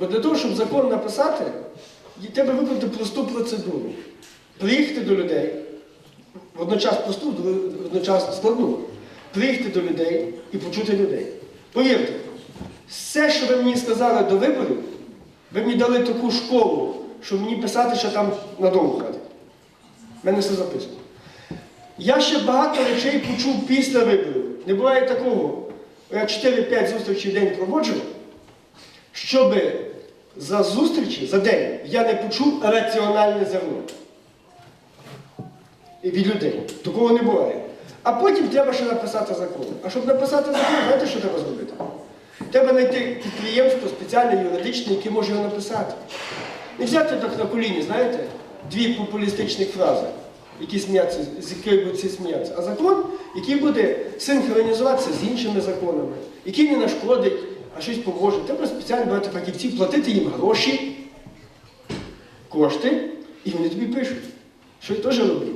Бо для того, щоб закон написати, треба виконати просту процедуру. Приїхати до людей, водночас просту, водночас складну. Приїхати до людей і почути людей. Повірте, все, що ви мені сказали до виборів, ви мені дали таку школу, щоб мені писати, що там надовго хватить. У мене все записано. Я ще багато речей почув після виборів. Не буває такого. Я 4-5 зустрічей в день проводжу, щоб за зустрічі, за день, я не почув раціональне зерно. Від людей. Такого не буває. А потім треба ще написати закон. А щоб написати закон, знаєте, що треба зробити? Треба знайти підприємство спеціальне юридичне, яке може його написати. Не взяти так на коліні, знаєте, дві популістичних фрази, які сміються, з яких будуть всі сміятися, а закон, який буде синхронізуватися з іншими законами, який не нашкодить, а щось поможе. Треба спеціально брати фахівців, платити їм гроші, кошти, і вони тобі пишуть. Що я теж роблю.